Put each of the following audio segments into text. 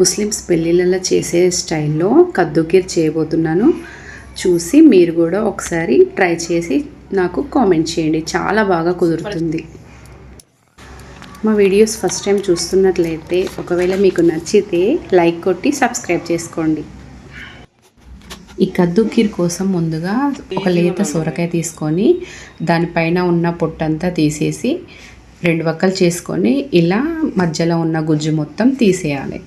Muslims పెళ్ళిళ్ళలో చేసే స్టైల్లో కద్దుకీర్ చేయబోతున్నాను. చూసి మీరు కూడా ఒకసారి ట్రై చేసి నాకు కామెంట్ చేయండి. చాలా బాగా కుదురుతుంది. మా వీడియోస్ ఫస్ట్ టైం చూస్తున్నట్లయితే ఒకవేళ మీకు నచ్చితే లైక్ కొట్టి సబ్స్క్రైబ్ చేసుకోండి. ఈ కద్దు కీర్ కోసం ముందుగా ఒక లేత సొరకాయ తీసుకొని దానిపైన ఉన్న పొట్టంతా తీసేసి రెండు వక్కలు చేసుకొని ఇలా మధ్యలో ఉన్న గుజ్జు మొత్తం తీసేయాలి.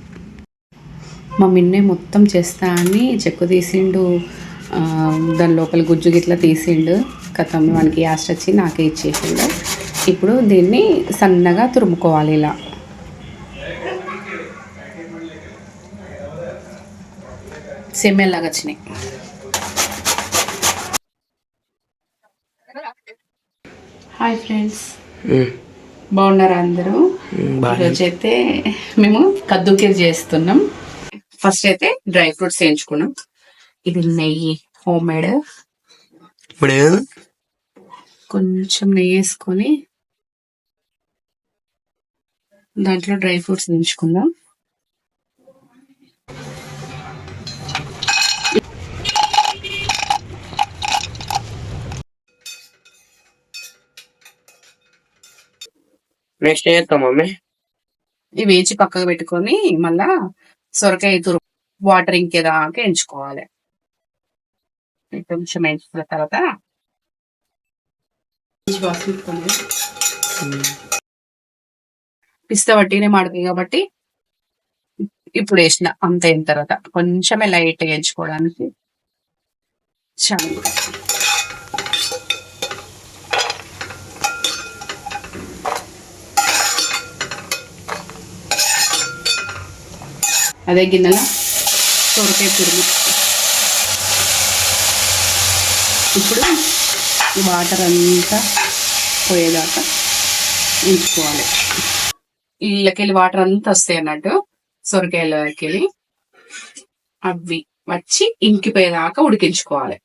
మా మిన్నే మొత్తం చేస్తా అని చెక్కు తీసిండు. దాని లోపల గుజ్జు గిట్లా తీసిండు. కథం మనకి యాస్ట్ వచ్చి నాకే ఇచ్చేసిండు. ఇప్పుడు దీన్ని సన్నగా తురుముకోవాలి ఇలా. సెమ్మెల్లాగా వచ్చినాయి. Hi friends. బాగున్నారా అందరూ? ఈరోజు అయితే మేము కద్దుకీర్ చేస్తున్నాం. ఫస్ట్ అయితే డ్రై ఫ్రూట్స్ వేయించుకున్నాం. ఇది నెయ్యి హోమ్ మేడ్. ఇప్పుడు కొంచెం నెయ్యి వేసుకొని దాంట్లో డ్రై ఫ్రూట్స్ వేయించుకుందాం. నెక్స్ట్ చేస్తాం మమ్మీ? ఇవి వేచి పక్కకు పెట్టుకొని మళ్ళా సొరకాయ తురు వాటర్ ఇంకేదాకా ఎంచుకోవాలి. కొంచెం ఎంచుకున్న తర్వాత పిస్త వట్టినే మాడుతుంది కాబట్టి ఇప్పుడు వేసిన అంత అయిన తర్వాత కొంచెమే లైట్ ఎంచుకోవడానికి చాలు. అదే గిన్నెలో సొరకాయ తురుము. ఇప్పుడు వాటర్ అంతా పోయేదాకా ఉంచుకోవాలి. ఇళ్ళకెళ్ళి వాటర్ అంతా వస్తాయి అన్నట్టు సొరకాయలకెళ్ళి అవి వచ్చి ఇంకిపోయేదాకా ఉడికించుకోవాలి.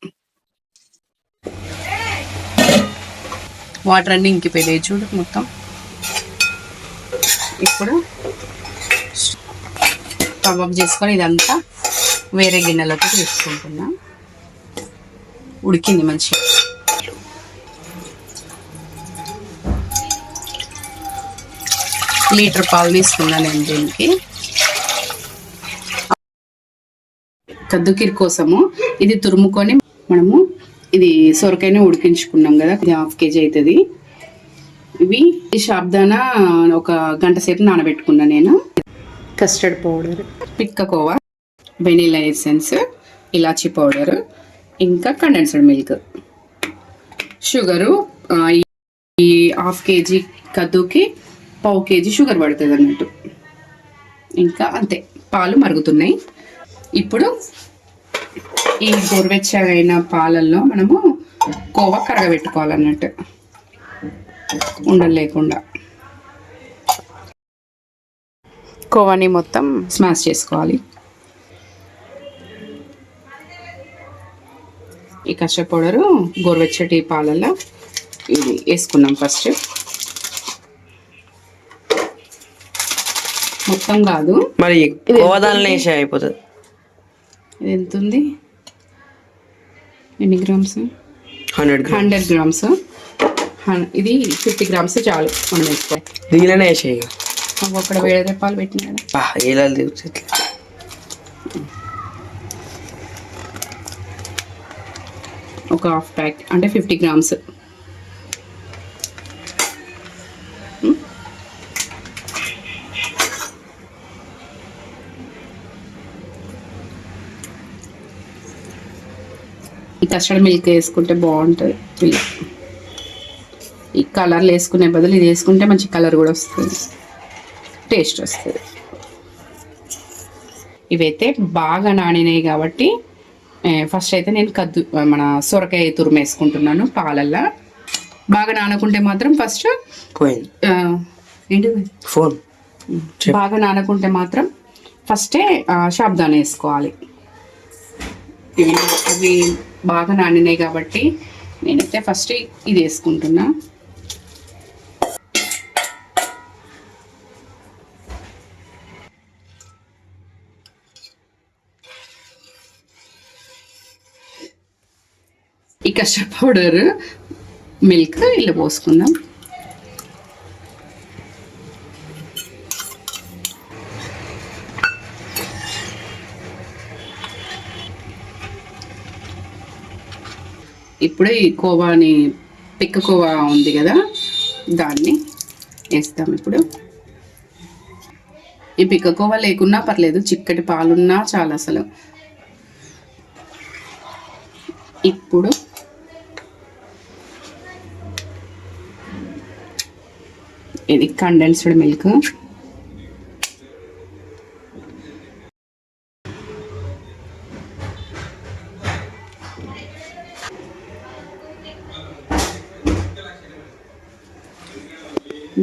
వాటర్ అన్నీ ఇంకిపోయినాయి చూడు మొత్తం. ఇప్పుడు కబాబ్ చేసుకొని ఇదంతా వేరే గిన్నెలోకి తీసుకుంటున్నా. ఉడికింది మంచిగా లీటర్ పాలు తీసుకున్నా నేను దీనికి. కద్దుకీర్ కోసము ఇది తురుముకొని మనము ఇది సొరకాయని ఉడికించుకున్నాం కదా ఇది హాఫ్ కేజీ అవుతుంది ఇవి ఈ షాబ్దానా ఒక గంట సేపు నానబెట్టుకున్నా నేను. Custard powder. పిక్కకోవా వెనీలా ఎసెన్స్ ఇలాచీ పౌడర్ ఇంకా కండెన్స్డ్ మిల్క్. షుగరు ఈ- ఈ హాఫ్ కేజీ కద్దుకి పావు కేజీ షుగర్ పడుతుంది అన్నట్టు ఇంకా అంతే పాలు మరుగుతున్నాయి. ఇప్పుడు ఈ గోరువెచ్చగైన పాలల్లో మనము కోవా కరగబెట్టుకోవాలన్నట్టు. ఉండలు కోవాని మొత్తం స్మాష్ చేసుకోవాలి. ఈ కష్ట పౌడరు గోరువెచ్చటి పాలల్లో ఇది వేసుకున్నాం ఫస్ట్. మొత్తం కాదు. మరి గోదాలను వేసి అయిపోతుంది ఇది ఎంత ఉంది? ఎన్ని గ్రామ్స్? Hundred hundred grams. ఇది ఫిఫ్టీ గ్రామ్స్ చాలు. మనం వేసుకోవాలి. దీనిలోనే వేసి అక్కడ వేరే పాలు పెట్టినా కదా. ఇలా దిగుతుంది ఒక హాఫ్ ప్యాక్ అంటే ఫిఫ్టీ గ్రామ్స్. ఈ కస్టర్డ్ మిల్క్ వేసుకుంటే బాగుంటుంది పిల్ల ఈ కలర్లు వేసుకునే బదులు ఇది వేసుకుంటే మంచి కలర్ కూడా వస్తుంది. టేస్ట్ వస్తుంది. ఇవైతే బాగా నానినాయి కాబట్టి ఫస్ట్ అయితే నేను కద్దు మన సొరకాయ తురుము వేసుకుంటున్నాను పాలల్లో. బాగా నానకుంటే మాత్రం ఫస్ట్ పోయింది. ఏంటిది ఫోన్. బాగా నానకుంటే మాత్రం ఫస్టే షాబ్దానా వేసుకోవాలి. ఇవి అవి బాగా నానినాయి కాబట్టి నేనైతే ఫస్ట్ ఇది వేసుకుంటున్నా. ఈ కస్టర్డ్ పౌడర్ మిల్క్ ఇలా పోసుకుందాం. ఇప్పుడు ఈ కోవాని పిక్క కోవా ఉంది కదా దాన్ని వేస్తాం ఇప్పుడు. ఈ పిక్క కోవా లేకున్నా పర్లేదు చిక్కటి పాలున్నా చాలా అసలు. ఇప్పుడు ఇది కండెన్స్డ్ మిల్క్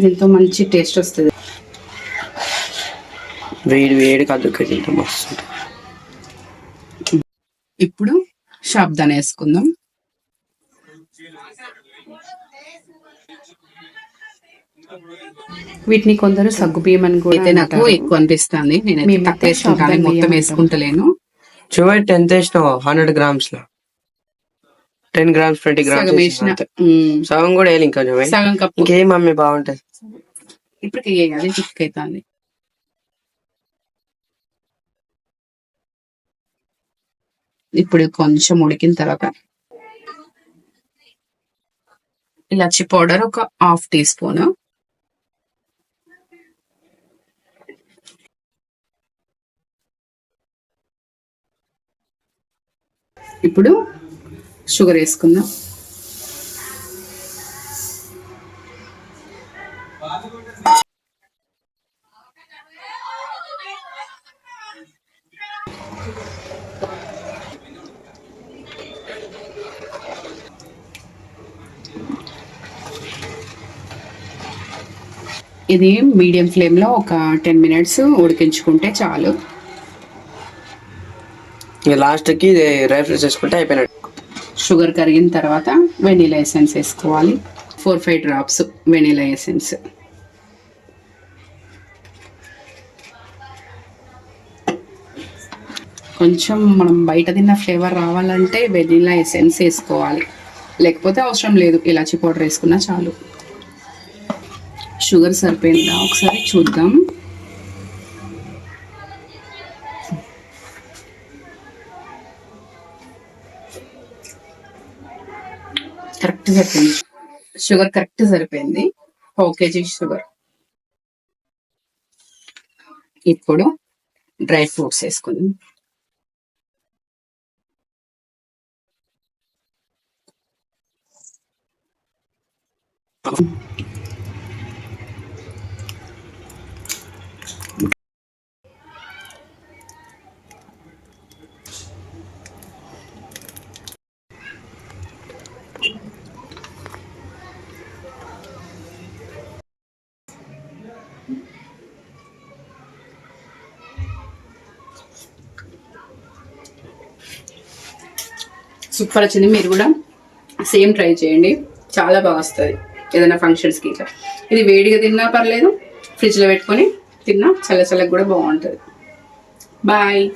దీంతో మంచి టేస్ట్ వస్తుంది. వేడి వేడి కద్దుకి తింటే మస్తు. ఇప్పుడు శాబ్దాన్ని వేసుకుందాం. వీటిని కొందరు సగ్గు బియ్యం అని కూడా అయితే నాకు ఎక్కువ అనిపిస్తుంది. నేను తక్కువ వేసుకుంటాను. మొత్తం వేసుకుంటలేను. చూడండి ఎంత వేసినావు హండ్రెడ్ గ్రామ్స్లో. టెన్ గ్రామ్స్ ట్వంటీ గ్రామ్స్ వేసిన సగం కూడా వేయాలి ఇంకా సగం కప్పు. ఇంకేం మమ్మీ బాగుంటది? ఇప్పటికి వేయాలి చిక్ అవుతుంది ఇప్పుడు కొంచెం ఉడికిన తర్వాత ఇలాచి పౌడర్ ఒక హాఫ్ టీ స్పూన్. ఇప్పుడు షుగర్ వేసుకుందాం. ఇది మీడియం ఫ్లేమ్లో ఒక టెన్ మినిట్స్ ఉడికించుకుంటే చాలు. ఇక లాస్ట్కి కి చేసుకుంటే అయిపోయినట్టు. షుగర్ కరిగిన తర్వాత వెనీలా ఎసెన్స్ వేసుకోవాలి. Four five drops vanilla essence. కొంచెం మనం బయట తిన్న ఫ్లేవర్ రావాలంటే వెనీలా ఎసెన్స్ వేసుకోవాలి. లేకపోతే అవసరం లేదు ఇలాచి పౌడర్ వేసుకున్నా చాలు. షుగర్ సరిపోయిందా? ఒకసారి చూద్దాం. కరెక్ట్ సరిపోయింది. షుగర్ కరెక్ట్ సరిపోయింది. పావు కేజీ షుగర్ ఇప్పుడు డ్రై ఫ్రూట్స్ వేసుకుందాం. సూపర్ వచ్చింది. మీరు కూడా సేమ్ ట్రై చేయండి. చాలా బాగా వస్తుంది. ఏదైనా ఫంక్షన్స్కి ఇట్లా. ఇది వేడిగా తిన్నా పర్లేదు. ఫ్రిడ్జ్లో పెట్టుకొని తిన్నా చల్ల చల్లగా కూడా బాగుంటుంది. బాయ్